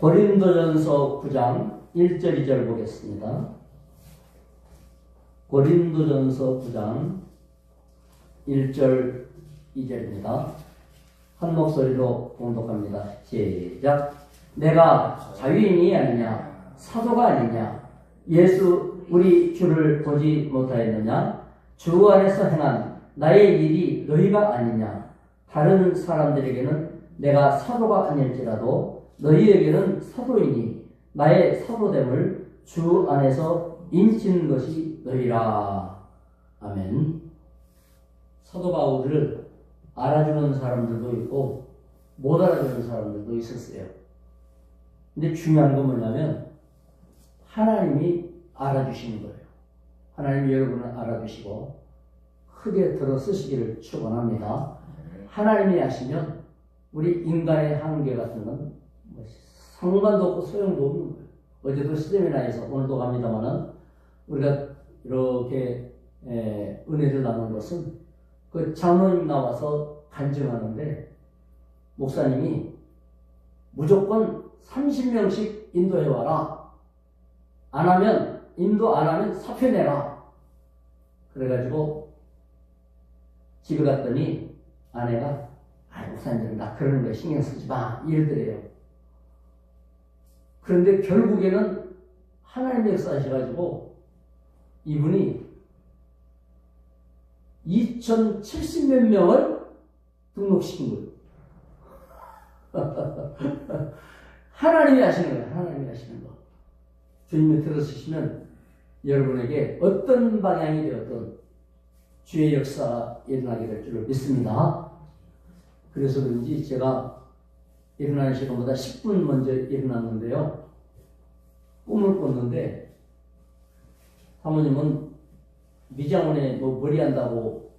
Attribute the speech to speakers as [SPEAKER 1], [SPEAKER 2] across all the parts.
[SPEAKER 1] 고린도전서 9장 1절 2절 보겠습니다. 고린도전서 9장 1절 2절입니다. 한 목소리로 공독합니다. 시작. 내가 자유인이 아니냐 사도가 아니냐 예수 우리 주를 보지 못하였느냐 주 안에서 행한 나의 일이 너희가 아니냐 다른 사람들에게는 내가 사도가 아닐지라도 너희에게는 사도이니 나의 사도됨을 주 안에서 인치는 것이 너희라 아멘 사도 바울을 알아주는 사람들도 있고 못 알아주는 사람들도 있었어요. 근데 중요한 건 뭐냐면 하나님이 알아주시는 거예요. 하나님이 여러분을 알아주시고 크게 들어 쓰시기를 축원합니다. 하나님이 하시면 우리 인간의 한계 같은 건뭐 상관도 없고 소용도 없는 거예요. 어제도 시대미나에서 오늘도 갑니다만은 우리가 이렇게 에, 은혜를 나눈 것은 그 장로님 나와서 간증하는데 목사님이 무조건 30명씩 인도해 와라. 안 하면 인도 안 하면 사표 내라. 그래가지고 집에 갔더니 아내가 아 목사님 나 그러는 거 신경 쓰지 마 이러더래요. 그런데 결국에는 하나님 역사하셔가지고 이분이 2,070몇 명을 등록시킨 거예요. 하나님이 하시는 거예요. 하나님이 하시는 거. 주님이 들어주시면 여러분에게 어떤 방향이 되었든 주의 역사 일어나게 될 줄을 믿습니다. 그래서 그런지 제가 일어나는 시간보다 10분 먼저 일어났는데요. 꿈을 꿨는데 사모님은 미장원에 뭐 머리 한다고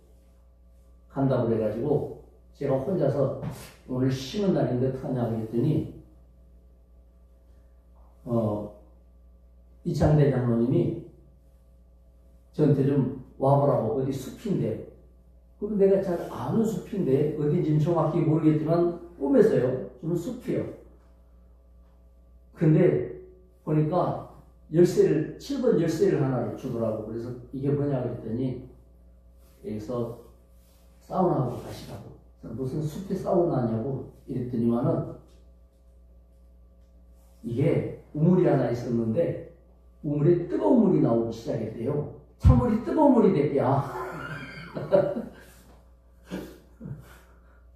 [SPEAKER 1] 간다고 그래가지고 제가 혼자서 오늘 쉬는 날인데 어떡하냐고 했더니 어 이창대 장로님이 저한테 좀 와보라고 어디 숲인데 그럼 내가 잘 아는 숲인데 어딘지는 정확히 모르겠지만 꿈에서요. 좀 숲이요. 근데 보니까 열쇠를 7번 열쇠를 하나를 주더라고 그래서 이게 뭐냐 그랬더니 여기서 사우나하고 가시라고. 무슨 숲에 사우나냐고 이랬더니만은 이게 우물이 하나 있었는데 우물에 뜨거운 물이 나오기 시작했대요. 찬물이 뜨거운 물이 됐대야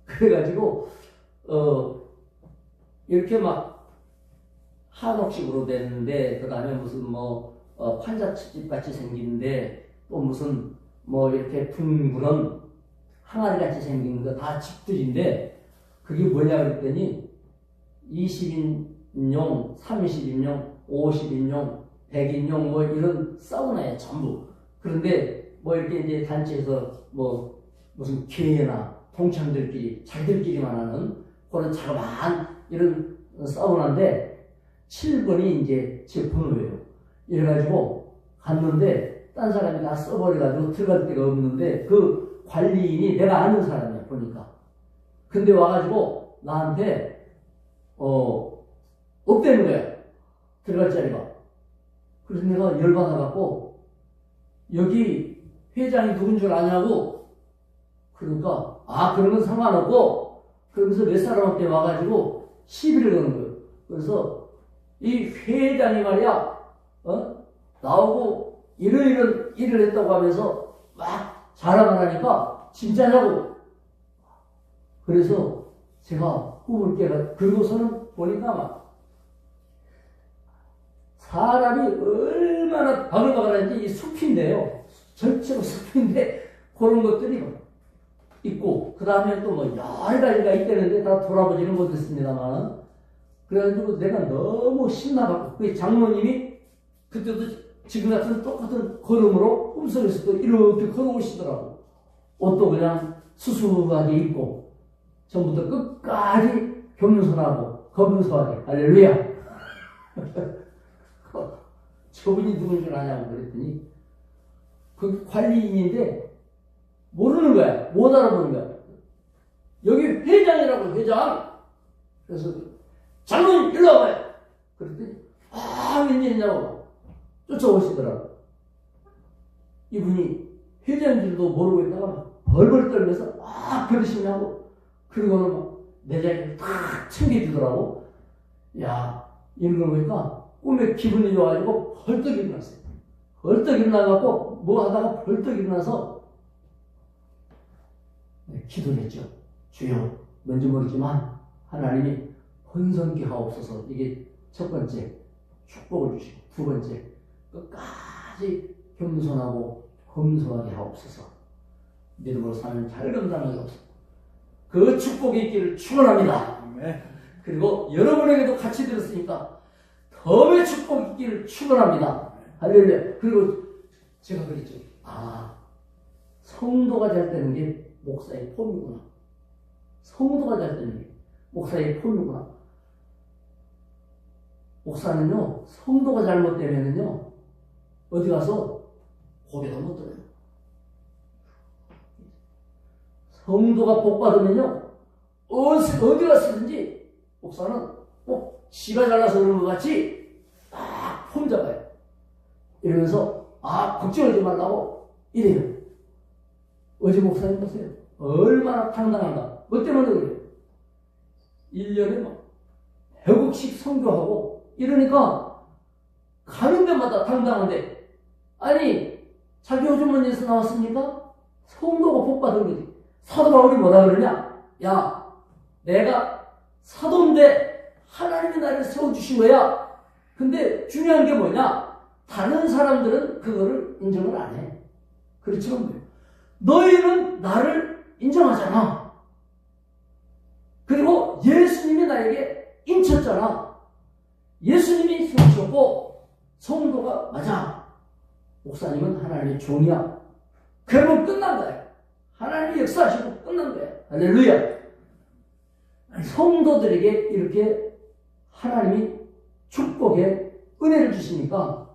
[SPEAKER 1] 그래가지고 어 이렇게 막 한옥식으로 됐는데 그 다음에 무슨 뭐 어, 환자집 같이 생긴데 또 무슨 뭐 이렇게 둥그런 항아리 같이 생긴 거 다 집들인데 그게 뭐냐 그랬더니 20인용, 30인용, 50인용, 100인용 뭐 이런 사우나에 전부. 그런데 뭐 이렇게 이제 단체에서 뭐 무슨 교회나 동창들끼리 자기들끼리만 하는 그런 자그마한 이런 사우나인데 7번이 이제 제 번호예요. 이래가지고 갔는데 딴 사람이 다 써버려가지고 들어갈 데가 없는데 그 관리인이 내가 아는 사람이야 보니까. 근데 와가지고 나한테 어 없대는 거야 들어갈 자리가. 그래서 내가 열받아갖고 여기 회장이 누군 줄 아냐고 그러니까 아건 상관없고 그러면서 몇 사람한테 와가지고 시비를 거는 거예요. 그래서 이 회장이 말이야 어? 나오고 이런 이런 일을 했다고 하면서 막 자랑을 하니까 진짜냐고. 그래서 제가 꿈을 깨가 그리고서는 보니까 막 사람이 얼마나 바글바글한지 이 숲인데요. 전체로 숲인데 그런 것들이 있고 그 다음에 또 뭐 여러 가지가 있다는데 다 돌아보지는 못했습니다만 그래가지고 내가 너무 신나갖고 그 장모님이 그때도 지금 같은 똑같은 걸음으로 꿈속에서 또 이렇게 걸어오시더라고 옷도 그냥 수수하게 입고 전부터 끝까지 겸손하고 검소하게 할렐루야 저분이 누군 줄 아냐고 그랬더니 그 관리인인데 모르는 거야. 못 알아보는 거야. 여기 회장이라고 회장. 그래서 장로님 일로 와봐요. 그랬더니 아 웬일이냐고 쫓아오시더라고. 이분이 회장인 줄도 모르고 있다가 벌벌 떨면서 아 그러시냐고 그리고는 막 내 자리를 탁 챙겨주더라고. 야 이런 걸 보니까 꿈에 기분이 좋아가지고 벌떡 일어났어요. 벌떡 일어나갖고 뭐 하다가 벌떡 일어나서 네, 기도를 했죠. 주여 뭔지 모르지만 하나님이 혼선케 하옵소서 이게 첫 번째 축복을 주시고 두 번째 끝까지 겸손하고 검소하게 하옵소서 믿음으로 사는 잘 감당하게 하옵소서 그 축복이 있기를 축원합니다. 그리고 여러분에게도 같이 들었으니까 덤의 축복이 있기를 축원합니다. 할렐루야. 그리고 제가 그랬죠. 아 성도가 잘 되는 게 목사의 폼이구나. 성도가 잘 되는 게 목사의 폼이구나. 목사는요 성도가 잘못되면은요 어디 가서 고개도 못 들어요. 성도가 복 받으면요 어디 갔든지 목사는 꼭 지가 잘나서 그런 것 같이 딱폼 잡아요. 이러면서 아 걱정하지 말라고 이래요. 어제 목사님 보세요. 얼마나 당당한가. 뭐 때문에 그래요? 1년에 막 100억씩 선교하고 이러니까 가는 데마다 당당한데 아니 자기 호주머니에서 나왔습니까? 성도가 복 받은 거지. 사도 바울이 뭐라 그러냐? 야 내가 사도인데 하나님이 나를 세워주신 거야. 근데 중요한 게 뭐냐? 다른 사람들은 그거를 인정을 안 해. 뭐예요? 너희는 나를 인정하잖아. 그리고 예수님이 나에게 인쳤잖아. 예수님이 세우셨고 성도가 맞아. 목사님은 하나님의 종이야. 그러면 끝난 거야. 하나님이 역사하시고 끝난 거야. 할렐루야. 성도들에게 이렇게 하나님이 축복의 은혜를 주시니까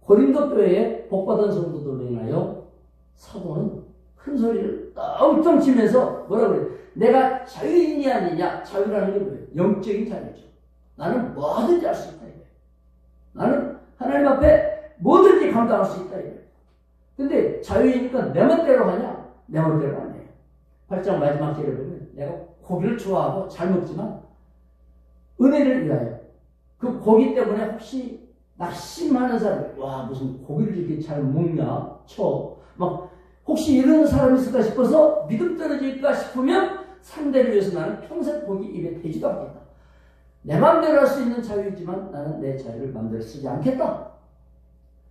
[SPEAKER 1] 고린도 교회에 복받은 성도들로 인하여 사도는 큰 소리를 엄청 치면서 뭐라 그래? 내가 자유인이 아니냐? 자유라는 게 뭐예요? 영적인 자유죠. 나는 뭐든지 할 수 있다. 이거예요. 나는 하나님 앞에 뭐든지 감당할 수 있다. 이거예요. 근데 자유이니까 내 멋대로 하냐? 내 멋대로 안 해요. 8장 마지막 절에 보면 내가 고기를 좋아하고 잘 먹지만 은혜를 위하여 그 고기 때문에 혹시 낙심하는 사람, 와, 무슨 고기를 이렇게 잘 먹냐? 쳐. 막, 혹시 이런 사람이 있을까 싶어서 믿음 떨어질까 싶으면 상대를 위해서 나는 평생 고기 입에 대지도 않겠다. 내 마음대로 할 수 있는 자유이지만 나는 내 자유를 마음대로 쓰지 않겠다.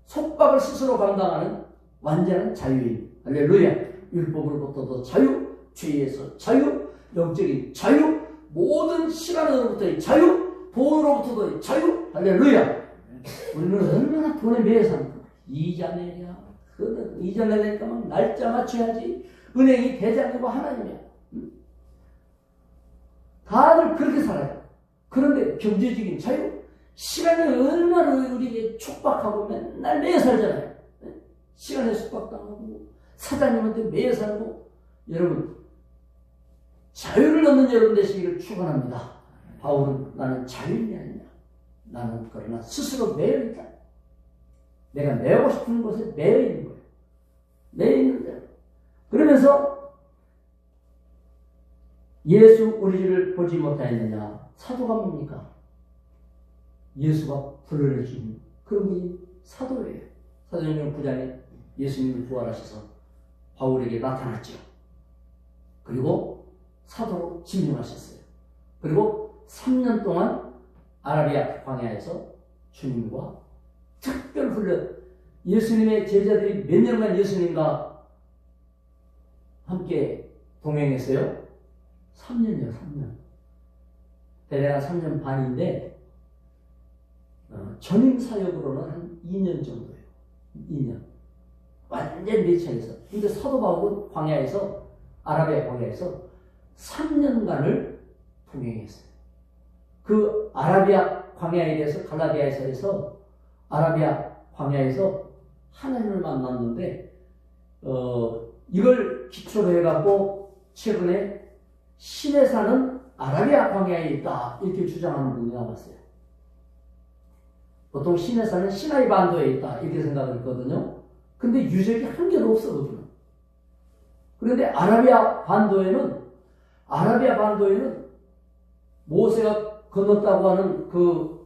[SPEAKER 1] 속박을 스스로 감당하는 완전한 자유인. 할렐루야. 율법으로부터도 자유, 죄에서 자유, 영적인 자유, 모든 시간으로부터의 자유, 돈으로부터도 자유. 할렐루야. 우리는 얼마나 돈에 매여 삽니까? 이자 내랴. 그 이자 내니까 막 날짜 맞춰야지. 은행이 대장이고 하나님이야. 응? 다들 그렇게 살아요. 그런데 경제적인 자유, 시간이 얼마나 우리에게 촉박하고 맨날 매여 살잖아요. 시간에 숙박당하고 사장님한테 매여 살고 여러분 자유를 얻는 여러분 되시기를 축원합니다. 바울은 나는 자유인이 아니냐. 나는 그러나 스스로 매여 있다. 내가 매고 싶은 곳에 매여 있는 거예요. 매여 있는 대로. 그러면서 예수 우리를 보지 못하였느냐? 사도가 뭡니까? 예수가 불러내신 그런 분이 사도예요. 사도행전 9장에 예수님을 부활하셔서 바울에게 나타났죠. 그리고 사도로 지명하셨어요. 그리고 3년 동안 아라비아 광야에서 주님과 특별 훈련, 예수님의 제자들이 몇 년간 예수님과 함께 동행했어요? 3년이요, 3년. 대략 3년 반인데, 어, 전임 사역으로는 한 2년 정도예요. 2년. 완전 밀착해서. 근데 사도 바울은 광야에서, 아라비아 광야에서 3년간을 동행했어요. 그 아라비아 광야에 대해서 갈라디아에서 아라비아 광야에서 하나님을 만났는데 어, 이걸 기초로 해갖고 최근에 신에 사는 아라비아 광야에 있다 이렇게 주장하는 분이 나왔어요. 보통 시내산은 시나이 반도에 있다 이렇게 생각을 했거든요. 근데 유적이 한 개도 없어 거기는. 그런데 아라비아 반도에는 아라비아 반도에는 모세가 건넜다고 하는 그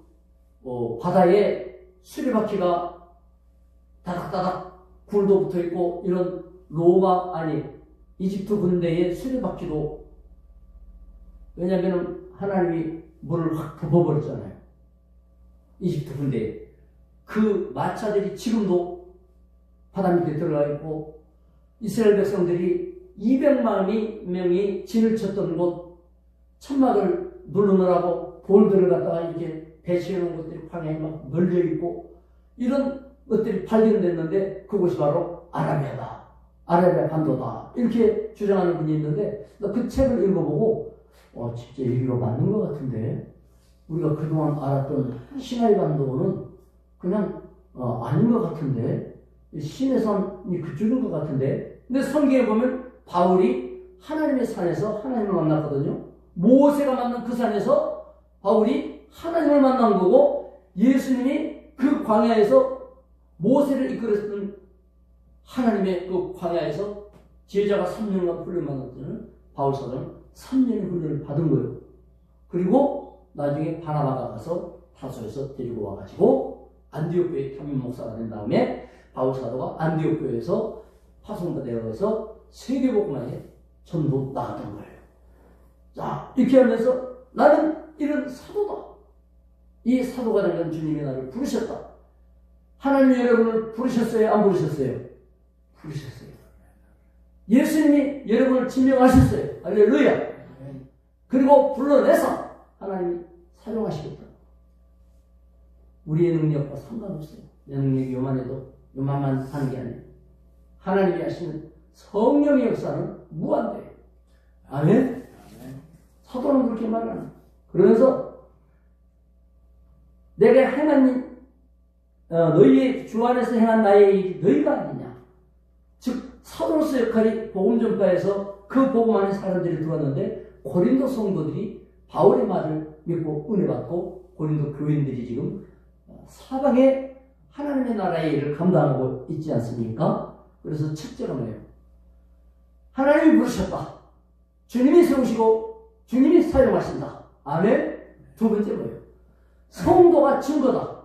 [SPEAKER 1] 어, 바다에 수리바퀴가 다닥다닥 굴도 붙어 있고 이런 로마 아니 이집트 군대의 수리바퀴도 왜냐하면 하나님이 물을 확 부어버렸잖아요. 이집트 군대에 그 마차들이 지금도 바다 밑에 들어가 있고 이스라엘 백성들이 200만 명이 진을 쳤던 곳 천막을 누르느라고 볼들을 갖다가 이렇게 배치해 놓은 것들이 방향이 막 널려 있고 이런 것들이 발견됐는데 그곳이 바로 아라비아다. 아라비아 반도다. 이렇게 주장하는 분이 있는데 그 책을 읽어보고 어, 진짜 여기가 맞는 것 같은데? 우리가 그동안 알았던 시나이 반도는 그냥 어, 아닌 것 같은데? 신해산이 그쪽인 것 같은데? 근데 성경에 보면 바울이 하나님의 산에서 하나님을 만났거든요. 모세가 만난 그 산에서 바울이 하나님을 만난 거고 예수님이 그 광야에서 모세를 이끌었던 하나님의 그 광야에서 제자가 3년간 훈련 받았던 바울 사도는 3년의 훈련을 받은 거예요. 그리고 나중에 바나바가 가서 타소에서 데리고 와가지고 안디옥 교회 탐임 목사가 된 다음에 바울 사도가 안디옥 교회에서 파송받아서 세계복음화에 전부 나갔던 거예요. 자 이렇게 하면서 나는 이런 사도다. 이 사도가 되는 주님이 나를 부르셨다. 하나님이 여러분을 부르셨어요? 안 부르셨어요? 부르셨어요. 예수님이 여러분을 증명하셨어요. 할렐루야. 그리고 불러내서 하나님이 사용하시겠다. 우리의 능력과 상관없어요. 내 능력이 요만해도 요만만 하는 게 아니에요. 하나님이 하시는 성령의 역사는 무한대요. 아멘? 사도는 그렇게 말하는 그러면서 내가 행한 어, 너희의 주 안에서 행한 나의 일이 너희가 아니냐. 즉 사도로서 역할이 복음 전파에서 그 복음 안에 사람들이 들어왔는데 고린도 성도들이 바울의 말을 믿고 은혜 받고 고린도 교인들이 지금 사방에 하나님의 나라의 일을 감당하고 있지 않습니까? 그래서 첫째가 뭐예요? 하나님이 부르셨다. 주님이 세우시고 주님이 사용하신다. 아멘? 두 번째 뭐예요? 성도가 증거다.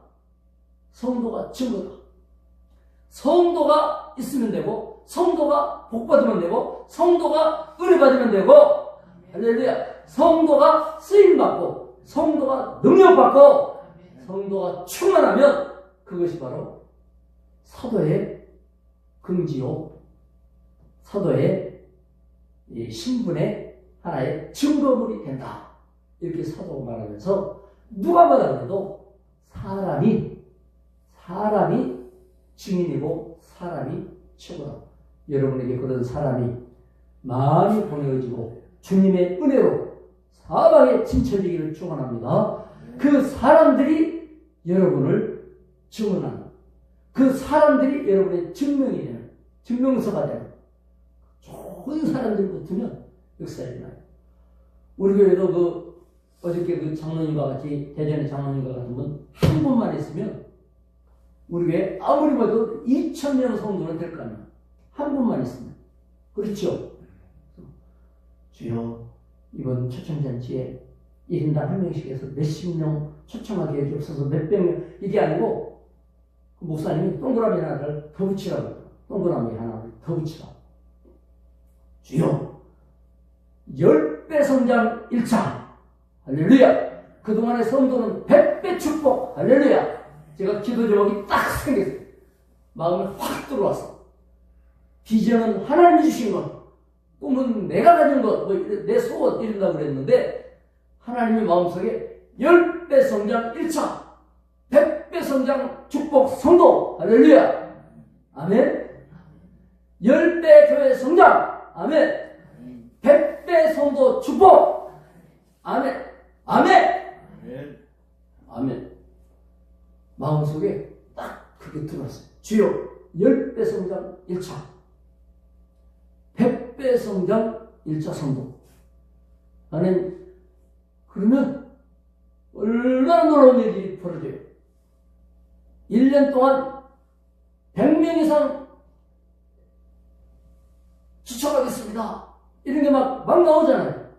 [SPEAKER 1] 성도가 증거다. 성도가 있으면 되고, 성도가 복받으면 되고, 성도가 은혜 받으면 되고, 할렐루야. 성도가 쓰임받고, 성도가 능력받고, 성도가 충만하면 그것이 바로 사도의 긍지요, 사도의 신분의 하나의 증거물이 된다. 이렇게 사도가 말하면서 누가 그래도 사람이 사람이 증인이고 사람이 최고다. 여러분에게 그런 사람이 많이 보내어지고 주님의 은혜로 사방에 친쳐지기를 축원합니다. 그 사람들이 여러분을 증언하는 그 사람들이 여러분의 증명이 되는 증명서가 되는 좋은 사람들 붙으면 일어나요. 우리 교회도 그 어저께 그 장로님과 같이 대전의 장로님과 같은 분 한 분만 있으면 우리 교회 아무리 봐도 2천 명 성도는 될 거 아니야. 한 분만 있으면 그렇죠. 주여 이번 초청잔치에 1인당 한 명씩 해서 몇십 명 초청하게 해주옵소서. 몇백 명. 이게 아니고 그 목사님이 동그라미 하나를 더 붙이라고 동그라미 하나를 더 붙이라. 주여 10배 성장 1차. 할렐루야. 그동안의 성도는 100배 축복. 할렐루야. 제가 기도 제목이 딱 생겼어요. 마음에 확 들어왔어 비전은 하나님이 주신 것 꿈은 내가 가진 것, 뭐 내 소원 이런다고 그랬는데 하나님의 마음속에 10배 성장 1차 100배 성장 축복 성도. 할렐루야. 아멘. 10배 교회 성장. 아멘. 100배 성도 축복. 아멘. 아멘. 아멘. 마음속에 딱 그게 들어왔어요. 주여 10배 성장 1차 100배 성장 1차 성도 나는 그러면 얼마나 놀라운 일이 벌어져요 1년 동안 100명 이상 추천하겠습니다. 이런 게 막, 막 나오잖아요.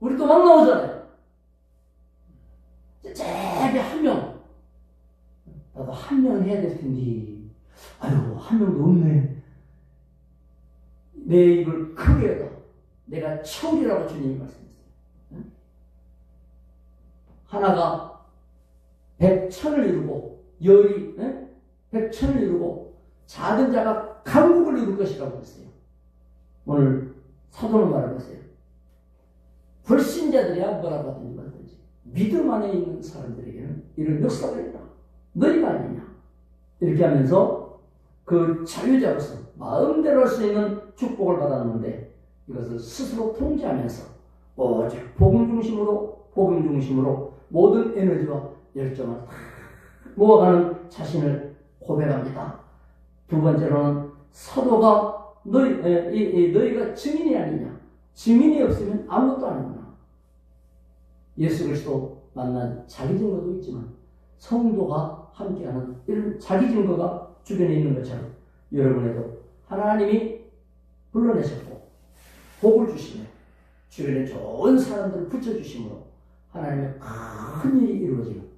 [SPEAKER 1] 우리도 막 나오잖아요. 제비 한 명. 나도 한명 해야 될 텐데. 아유, 한 명도 없네. 내 입을 크게 해다. 내가 채우리라고 주님이 말씀했어요. 응? 하나가 백천을 이루고, 열이, 응? 백천을 이루고, 작은 자가 강국을 이룰 것이라고 했어요. 오늘 사도는 말해보세요. 불신자들이야 뭐라고 하든지 말든지 믿음 안에 있는 사람들에게는 이런 역사가 있다. 너희가 아니냐. 이렇게 하면서 그 자유자로서 마음대로 있는 축복을 받았는데 이것을 스스로 통제하면서 오직 복음 중심으로 복음 중심으로 모든 에너지와 열정을 다 모아가는 자신을 고백합니다. 두 번째로는 사도가 너희, 너희가 증인이 아니냐. 증인이 없으면 아무것도 아니구나. 예수 그리스도 만난 자기 증거도 있지만 성도가 함께하는 이런 자기 증거가 주변에 있는 것처럼 여러분에도 하나님이 불러내셨고 복을 주시며 주변에 좋은 사람들을 붙여주심으로 하나님의 큰 일이 이루어지는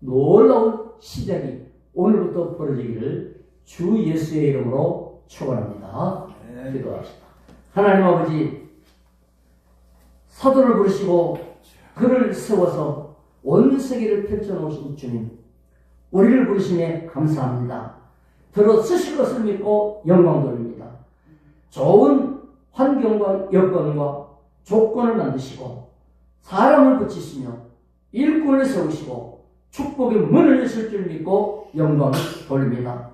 [SPEAKER 1] 놀라운 시작이 오늘부터 벌어지기를 주 예수의 이름으로 축원합니다. 기도합시다. 하나님 아버지 사도를 부르시고 그를 세워서 온 세계를 펼쳐놓으신 주님 우리를 부르심에 감사합니다. 들어 쓰실 것을 믿고 영광 돌립니다. 좋은 환경과 여건과 조건을 만드시고 사람을 붙이시며 일꾼을 세우시고 축복의 문을 여실 줄 믿고 영광을 돌립니다.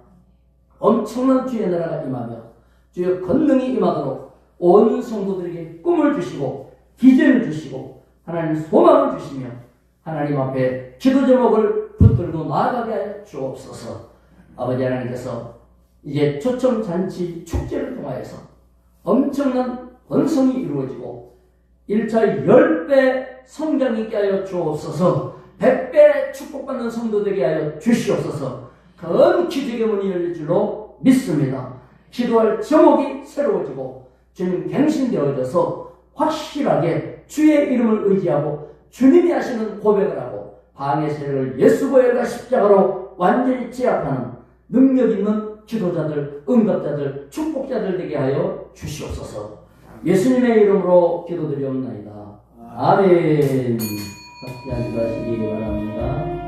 [SPEAKER 1] 엄청난 주의 나라가 임하며 주의 권능이 임하도록 온 성도들에게 꿈을 주시고 비전을 주시고 하나님 소망을 주시며 하나님 앞에 기도 제목을 붙들고 나아가게 주옵소서 아버지 하나님께서 이제 초청 잔치 축제를 통하여서 엄청난 번성이 이루어지고 1차 10배 성장이 있게 하여 주옵소서 100배 축복받는 성도 되게 하여 주시옵소서 큰 기적의 문이 열릴 줄로 믿습니다. 기도할 제목이 새로워지고 주님 갱신되어져서 확실하게 주의 이름을 의지하고 주님이 하시는 고백을 하고 방해 세력을 예수 보혈과 십자가로 완전히 제압하는 능력 있는 기도자들, 응답자들, 축복자들 되게 하여 주시옵소서. 예수님의 이름으로 기도드리옵나이다. 아멘. 한번 하시기 바랍니다.